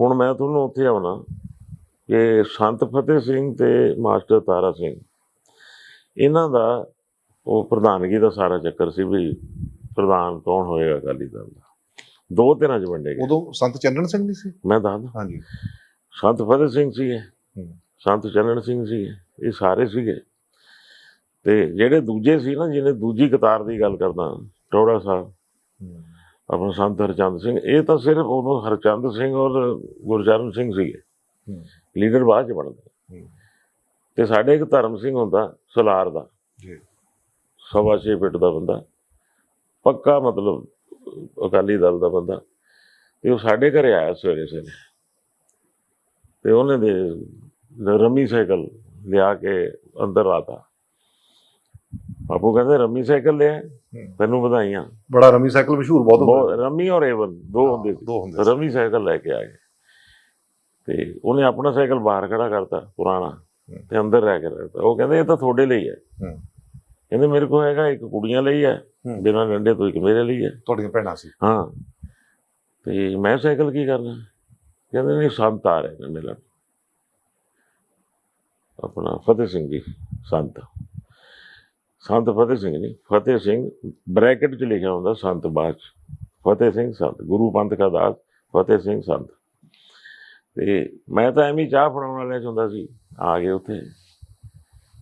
ਹੁਣ ਮੈਂ ਤੁਹਾਨੂੰ ਉੱਥੇ ਆਉਣਾ ਕਿ ਸੰਤ ਫਤਿਹ ਸਿੰਘ ਤੇ ਮਾਸਟਰ ਤਾਰਾ ਸਿੰਘ ਇਹਨਾਂ ਦਾ ਉਹ ਪ੍ਰਧਾਨਗੀ ਦਾ ਸਾਰਾ ਚੱਕਰ ਸੀ ਵੀ ਪ੍ਰਧਾਨ ਕੌਣ ਹੋਏਗਾ ਅਕਾਲੀ ਦਲ ਦਾ। ਦੋ ਧਿਰਾਂ 'ਚ ਵੰਡੇ ਗਏ। ਉਦੋਂ ਸੰਤ ਚੰਨਣ ਸਿੰਘ ਨਹੀਂ ਸੀ? ਮੈਂ ਦੱਸਦਾ। ਹਾਂਜੀ। ਸੰਤ ਫਤਿਹ ਸਿੰਘ ਹੂੰ। ਸੰਤ ਚੰਨਣ ਸਿੰਘ ਸੀਗੇ। ਇਹ ਸਾਰੇ ਸੀਗੇ। ਤੇ ਜਿਹੜੇ ਦੂਜੇ ਸੀ ਨਾ ਜਿਹਨੇ ਦੂਜੀ ਕਤਾਰ ਦੀ ਗੱਲ ਕਰਦਾ ਟੋੜਾ ਸਾਹਿਬ। ਆਪਣਾ ਸੰਤ ਹਰਚੰਦ ਸਿੰਘ ਇਹ ਤਾਂ ਸਿਰਫ ਉਦੋਂ ਹਰਚੰਦ ਸਿੰਘ ਔਰ ਗੁਰਚਰਨ ਸਿੰਘ ਸੀਗੇ। ਲੀਡਰ ਬਾਅਦ ਚ ਬਣਦੇ। ਹੂੰ। ਤੇ ਸਾਡੇ ਇੱਕ ਧਰਮ ਸਿੰਘ ਹੁੰਦਾ ਸਲਾਰ ਦਾ। ਜੀ। ਸਵਾ ਛੇ ਫਿੱਟ ਦਾ ਬੰਦਾ। ਪੱਕਾ ਮਤਲਬ ਅਕਾਲੀ ਦਲ ਦਾ ਬੰਦਾ। ਤੇ ਉਹ ਸਾਡੇ ਘਰੇ ਆਇਆ ਸਵੇਰੇ ਸਵੇਰੇ। ਤੇ ਉਹਨੇ ਦੇ ਰਮੀ ਸਾਈਕਲ ਲਿਆ ਕੇ ਅੰਦਰ ਆਤਾ ਬਾਪੂ ਕਹਿੰਦੇ ਰਮੀ ਸਾਈਕਲ ਲਿਆ। ਤੈਨੂੰ ਵਧਾਈਆਂ। ਬੜਾ ਰਮੀ ਸਾਈਕਲ ਮਸ਼ਹੂਰ ਬਹੁਤ ਰਮੀ ਔਰ ਏਵਨ ਦੋ ਹੁੰਦੇ ਸੀ। ਦੋ ਹੁੰਦੇ ਸੀ। ਰਮੀ ਸਾਈਕਲ ਲੈ ਕੇ ਆ ਗਏ। ਤੇ ਉਹਨੇ ਆਪਣਾ ਸਾਈਕਲ ਬਾਹਰ ਖੜਾ ਕਰਤਾ ਪੁਰਾਣਾ ਤੇ ਅੰਦਰ ਰਹਿ ਕੇ ਰੱਖਤਾ ਉਹ ਕਹਿੰਦੇ ਇਹ ਤਾਂ ਤੁਹਾਡੇ ਲਈ ਹੈ। ਕਹਿੰਦੇ ਮੇਰੇ ਕੋਲ ਹੈਗਾ ਇੱਕ ਕੁੜੀਆਂ ਲਈ ਹੈ। ਹੂੰ। ਬਿਨਾਂ ਡੰਡੇ ਤੋਂ ਇੱਕ ਮੇਰੇ ਲਈ ਹੈ। ਤੁਹਾਡੀਆਂ ਭੈਣਾਂ ਸੀ। ਹਾਂ। ਤੇ ਮੈਂ ਸਾਈਕਲ ਕੀ ਕਰਨਾ? ਕਹਿੰਦੇ ਨਹੀਂ ਸੰਤ ਆ ਰਹੇ ਨੇ ਮਿਲਣ ਆਪਣਾ ਫਤਿਹ ਸਿੰਘ ਜੀ ਸੰਤ। ਸੰਤ ਫਤਿਹ ਸਿੰਘ ਨਹੀਂ ਫਤਿਹ ਸਿੰਘ ਬ੍ਰੈਕਟ 'ਚ ਲਿਖਿਆ ਹੁੰਦਾ ਸੰਤ ਬਾਅਦ ਫਤਿਹ ਸਿੰਘ ਸੰਤ ਗੁਰੂ ਪੰਥ ਕਾ ਦਾਸ ਫਤਿਹ ਸਿੰਘ ਸੰਤ। ਤੇ ਮੈਂ ਤਾਂ ਐਵੇਂ ਚਾਹ ਫੜਾਉਣ ਵਾਲਿਆਂ 'ਚ ਹੁੰਦਾ ਸੀ ਆ ਗਏ ਉੱਥੇ।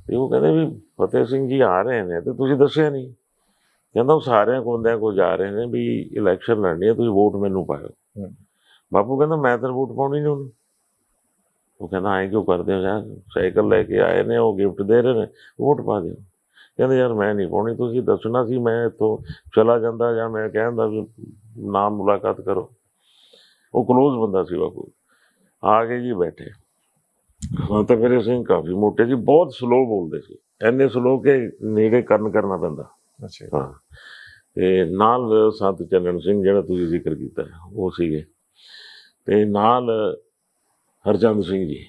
ਤੇ ਉਹ ਕਹਿੰਦੇ ਵੀ ਫਤਿਹ ਸਿੰਘ ਜੀ ਆ ਰਹੇ ਨੇ ਤੇ ਤੁਸੀਂ ਦੱਸਿਆ ਨਹੀਂ ਕਹਿੰਦਾ ਉਹ ਸਾਰਿਆਂ ਕੋਲਿਆਂ ਕੋ ਜਾ ਰਹੇ ਨੇ ਵੀ ਇਲੈਕਸ਼ਨ ਲੜਨੀ ਹੈ ਤੁਸੀਂ ਵੋਟ ਮੈਨੂੰ ਪਾਇਓ। ਬਾਪੂ ਕਹਿੰਦਾ ਮੈਂ ਤਾਂ ਵੋਟ ਪਾਉਣੀ ਨਹੀਂ ਉਹਨੂੰ। ਉਹ ਕਹਿੰਦਾ ਐਂ ਕਿਉਂ ਕਰਦੇ ਹੋ ਯਾਰ? ਸਾਈਕਲ ਲੈ ਕੇ ਆਏ ਨੇ ਉਹ ਗਿਫਟ ਦੇ ਰਹੇ ਨੇ ਵੋਟ ਪਾ ਦਿਓ। ਕਹਿੰਦੇ ਯਾਰ ਮੈਂ ਨਹੀਂ ਪਾਉਣੀ ਤੁਸੀਂ ਦੱਸਣਾ ਸੀ ਮੈਂ ਇੱਥੋਂ ਚਲਾ ਜਾਂਦਾ ਜਾਂ ਮੈਂ ਕਹਿੰਦਾ ਵੀ ਨਾਮ ਮੁਲਾਕਾਤ ਕਰੋ। ਉਹ ਕਲੋਜ਼ ਬੰਦਾ ਸੀ ਬਾਪੂ। ਆ ਕੇ ਜੀ ਬੈਠੇ। ਹਾਂ ਤਾਂ ਫਿਰ ਸਿੰਘ ਕਾਫੀ ਮੋਟੇ ਜੀ ਬਹੁਤ ਸਲੋ ਬੋਲਦੇ ਸੀ। ਐਨੇ ਸਲੋ ਕਿ ਨੇੜੇ ਕੰਨ ਕਰਨਾ ਪੈਂਦਾ। ਅੱਛਾ। ਹਾਂ। ਤੇ ਨਾਲ ਸੰਤ ਚੰਨਣ ਸਿੰਘ ਜਿਹੜਾ ਤੁਸੀਂ ਜ਼ਿਕਰ ਕੀਤਾ ਉਹ ਸੀਗੇ। ਤੇ ਨਾਲ ਹਰਚੰਦ ਸਿੰਘ ਜੀ।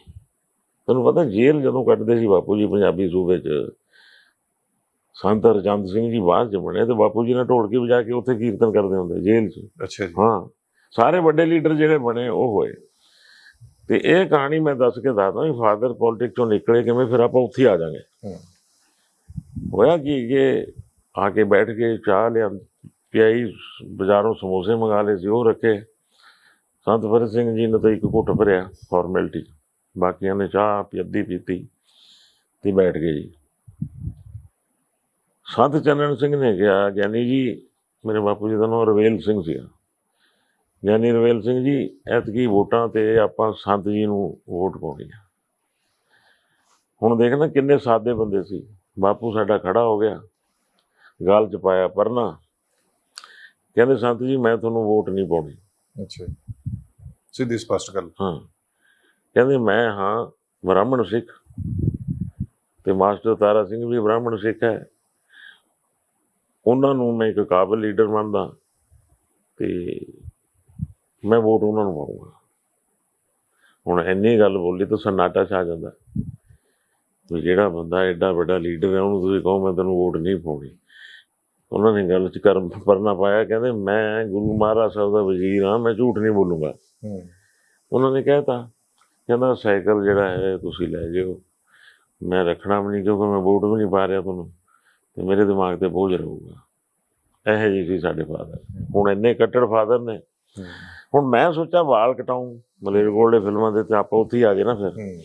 ਤੁਹਾਨੂੰ ਪਤਾ ਜੇਲ੍ਹ ਜਦੋਂ ਕੱਟਦੇ ਸੀ ਬਾਪੂ ਜੀ ਪੰਜਾਬੀ ਸੂਬੇ 'ਚ ਸੰਤ ਹਰਚੰਦ ਸਿੰਘ ਜੀ ਬਾਅਦ 'ਚ ਬਣੇ ਤੇ ਬਾਪੂ ਜੀ ਨੇ ਢੋਲਕੀ ਵਜਾ ਕੇ ਉੱਥੇ ਕੀਰਤਨ ਕਰਦੇ ਹੁੰਦੇ ਜੇਲ੍ਹ 'ਚ। ਅੱਛਾ ਜੀ। ਹਾਂ ਸਾਰੇ ਵੱਡੇ ਲੀਡਰ ਜਿਹੜੇ ਬਣੇ ਉਹ ਹੋਏ। ਤੇ ਇਹ ਕਹਾਣੀ ਮੈਂ ਦੱਸ ਕੇ ਦੱਸਦਾ ਵੀ ਫਾਦਰ ਪੋਲਿਟਿਕਸ ਚੋਂ ਨਿਕਲੇ ਕਿਵੇਂ ਫਿਰ ਆਪਾਂ ਉੱਥੇ ਆ ਜਾਾਂਗੇ। ਹੋਇਆ ਕੀ ਇਹ ਆ ਕੇ ਬੈਠ ਕੇ ਚਾਹ ਲਿਆ ਪਿਆਈ ਬਾਜ਼ਾਰੋਂ ਸਮੋਸੇ ਮੰਗਾ ਲਏ ਸੀ ਉਹ ਰੱਖੇ। ਸੰਤ ਫਤਿਹ ਸਿੰਘ ਜੀ ਨੇ ਤਾਂ ਇੱਕ ਘੁੱਟ ਭਰਿਆ ਫਾਰਮੈਲਿਟੀ ਬਾਕੀਆਂ ਨੇ ਚਾਹ ਪੀ ਅੱਧੀ ਪੀਤੀ ਤੇ ਬੈਠ ਗਏ ਜੀ। ਸੰਤ ਚੰਨਣ ਸਿੰਘ ਨੇ ਕਿਹਾ ਗਿਆਨੀ ਜੀ ਮੇਰੇ ਬਾਪੂ ਜੀ ਦਾ ਨਾਮ ਰਵੇਲ ਸਿੰਘ ਸੀਗਾ ਗਿਆਨੀ ਰਵੇਲ ਸਿੰਘ ਜੀ ਐਤਕੀ ਵੋਟਾਂ ਤੇ ਆਪਾਂ ਸੰਤ ਜੀ ਨੂੰ ਵੋਟ ਪਾਉਣੀ ਆ। ਹੁਣ ਦੇਖਣਾ ਕਿੰਨੇ ਸਾਦੇ ਬੰਦੇ ਸੀ। ਬਾਪੂ ਸਾਡਾ ਖੜਾ ਹੋ ਗਿਆ ਗਾਲ ਚ ਪਾਇਆ ਪਰਨਾ। ਕਹਿੰਦੇ ਸੰਤ ਜੀ ਮੈਂ ਤੁਹਾਨੂੰ ਵੋਟ ਨਹੀਂ ਪਾਉਣੀ। ਅੱਛਾ। ਸਿੱਧੀ ਸਪਸ਼ਟ ਗੱਲ। ਹਾਂ। ਕਹਿੰਦੇ ਮੈਂ ਹਾਂ ਬ੍ਰਾਹਮਣ ਸਿੱਖ। ਤੇ ਮਾਸਟਰ ਤਾਰਾ ਸਿੰਘ ਵੀ ਬ੍ਰਾਹਮਣ ਸਿੱਖ ਹੈ। ਉਹਨਾਂ ਨੂੰ ਮੈਂ ਇੱਕ ਕਾਬਲ ਲੀਡਰ ਮੰਨਦਾ ਤੇ ਮੈਂ ਵੋਟ ਉਹਨਾਂ ਨੂੰ ਪਾਉਂਗਾ ਹੁਣ ਇੰਨੀ ਗੱਲ ਬੋਲੀ ਤਾਂ ਸਨਾਟਾ ਛਾ ਜਾਂਦਾ। ਵੀ ਜਿਹੜਾ ਬੰਦਾ ਐਡਾ ਵੱਡਾ ਲੀਡਰ ਹੈ ਉਹਨੂੰ ਤੁਸੀਂ ਕਹੋ ਮੈਂ ਤੈਨੂੰ ਵੋਟ ਨਹੀਂ ਪਾਉਣੀ। ਉਹਨਾਂ ਨੇ ਗੱਲ ਚ ਕਰਮ ਪਰਨਾ ਪਾਇਆ ਕਹਿੰਦੇ ਮੈਂ ਗੁਰੂ ਮਹਾਰਾਜ ਸਾਹਿਬ ਦਾ ਵਜ਼ੀਰ ਹਾਂ ਮੈਂ ਝੂਠ ਨਹੀਂ ਬੋਲੂੰਗਾ। ਉਹਨਾਂ ਨੇ ਕਹਿਤਾ ਕਹਿੰਦਾ ਸਾਈਕਲ ਜਿਹੜਾ ਹੈ ਤੁਸੀਂ ਲੈ ਜਿਓ। ਮੈਂ ਰੱਖਣਾ ਵੀ ਨਹੀਂ ਕਿਉਂਕਿ ਮੈਂ ਵੋਟ ਵੀ ਨਹੀਂ ਪਾ ਰਿਹਾ ਤੁਹਾਨੂੰ। ਤੇ ਮੇਰੇ ਦਿਮਾਗ ਤੇ ਬੋਝ ਰਹੂਗਾ। ਇਹੋ ਜਿਹੀ ਸੀ ਸਾਡੇ ਫਾਦਰ ਹੁਣ ਇੰਨੇ ਕੱਟੜ ਫਾਦਰ ਨੇ। ਹੁਣ ਮੈਂ ਸੋਚਿਆ ਵਾਲ ਕਟਾਉਂ ਮਲੇਰਕੋਟਲੇ ਫਿਲਮਾਂ ਦੇ ਤੇ ਆਪਾਂ ਉੱਥੇ ਹੀ ਆ ਗਏ ਨਾ ਫਿਰ।